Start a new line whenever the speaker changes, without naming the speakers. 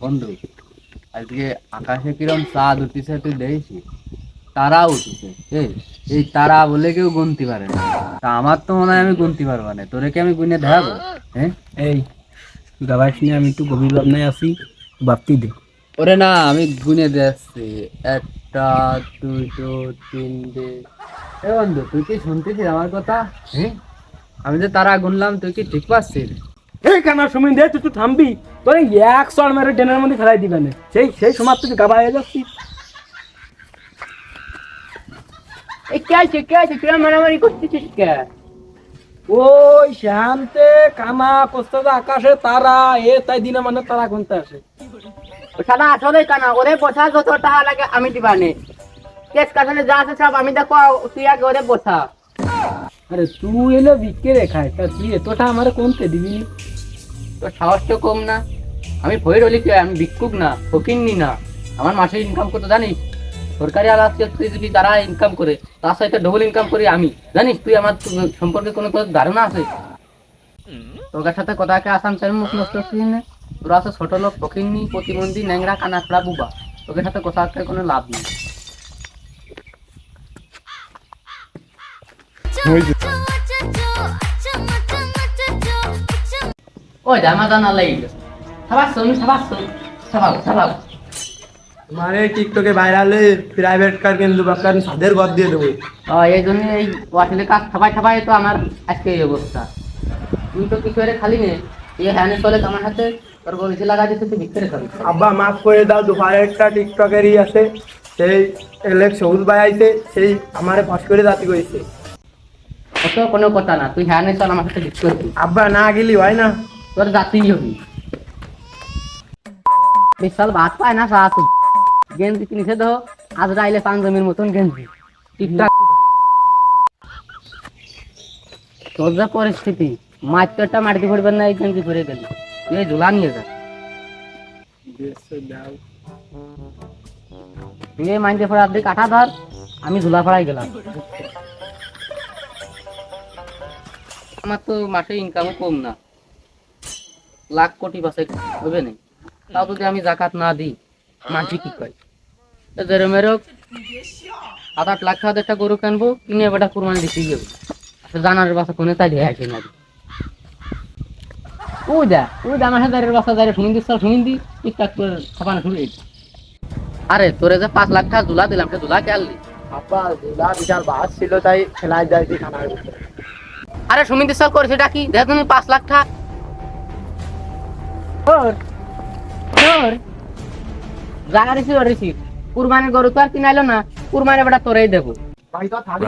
বন্ধু। আজকে আকাশে কিরম চাঁদ উঠিছে তুই দেখছিস তারা উঠেছে। এই এই তারা বলে কেউ গুনতে পারে না। তা আমার তো মনে হয় আমি গুনতে পারব না। তোরে কি আমি গুনে দেখাবো? হ্যাঁ?
এই গাবাস নিয়ে আমি একটু গভীর ভাবনায় আছি। ভাবতি দে।
ওরে না আমি গুনে দিচ্ছি একটা দুটো তিনটে এ বন্ধু তুই কি শুনতেছিস আমার কথা? হ্যাঁ? আমি যে তারা গুনলাম তুই কি ঠিক পাচ্ছিস?
এই কানা সুমিন দে তুই থামবি। তোর এক মেরে ডেনের মধ্যে ফেলাই দিবে না। সেই সেই সময় তুই গাবা হয়ে যাচ্ছিস।
এই কে আছে কে আছে? মারামারি করতেছিস কে?
ওই শান্তে আকাশে তারা এ তাই দিনে মানে তারা গুনতে আসে।
আসলে কানা ওরে বসা যত টাকা লাগে আমি দিবানে কেস কাছানে যা আছে সব আমি দেখো তুই আগে ওরে বসা।
আরে তুই এলে বিকে রে খায় তা তুই এতটা আমার কোনতে দিবি?
তোর সাহস তো কম না। আমি ভয়ের কি আমি ভিক্ষুক না, ফকিন্নি না। আমার মাসে ইনকাম করতে জানিস? সরকারি আলাদা যদি তারা ইনকাম করে, তার সাথে ডবল ইনকাম করি আমি। জানিস তুই আমার সম্পর্কে কোনো ধারণা আছে? তোর সাথে কথাকে আসাম চাই মুখ নষ্ট করছিস না তোরা আছে ছোট লোক, ফকিন্নি, প্রতিবন্ধী, ন্যাংরা কানাকড়া বুবা। তোকে সাথে কথা হচ্ছে কোনো লাভ নেই। ওই দামা দানা লাগি গেছে। সাবাস তুমি সাবাস সাবাস সাবাস
মারে টিকটকে ভাইরালে প্রাইভেট কার কিন্তু বাকার সাদের ঘর দিয়ে দেবো।
এই জন্য এই ওয়াটিলে কাজ থাবাই থাবাই তো আমার আজকে এই অবস্থা। তুই তো কিছু এর খালি নে এই হ্যানে চলে আমার হাতে তোর গলিতে লাগা দিতে তুই ভিতরে খাবি
আব্বা মাফ করে দাও দুপারে একটা টিকটকেরই আছে। সেই এলেক সবুজ ভাই আইছে সেই আমারে পাস করে জাতি কইছে।
অত কোনো কথা না তুই হ্যানে চল আমার সাথে ভিতরে
আব্বা না গেলি হয় না।
তোর হবি। বিশাল ভাত পায় না সাত। গেঞ্জি কিনেছে তো, আজ রাইলে মতন গেঞ্জি। ঠিকঠাক তোর যা পরিস্থিতি মাটিতে পড়বেন না, এই গেঞ্জি পরে গেলি। এই ঝুলা নিয়ে যা। তুই এই আপনি কাটা ধর, আমি ঝুলা ফাড়াই গেলাম। আমার তো মাসে ইনকামও কম না। লাখ কোটি বাসে হবে নাই। তাও যদি আমি জাকাত না দিই মাঝি কি কয় এদের মেরেও সাত আট লাখ টাকা একটা গরু কিনবো কিনে বেটা কুরবানি দিতে যাব জানার বাসা কোনে তাই দিয়ে আসে না ও দা ও দা আমার হাজারের বাসা যারে শুনিন দিস শুনিন দি ঠিকঠাক করে ছাপানো শুনে আরে তোরে যে পাঁচ লাখ টাকা জুলা দিলাম সে জুলা কে আনলি?
আব্বা দুলা বিশাল বাস ছিল তাই খেলায় যাইছি খানার
আরে সুমিন দিস করেছে এটা কি? দেখ তুমি পাঁচ লাখ টাকা ওর ওর জায়গা রিসিভ রিসিভ কুরবানির গরু তো আর কিনাইলো না। কুরবানি বেটা তোরেই দেবো।
ভাই তো থাকবে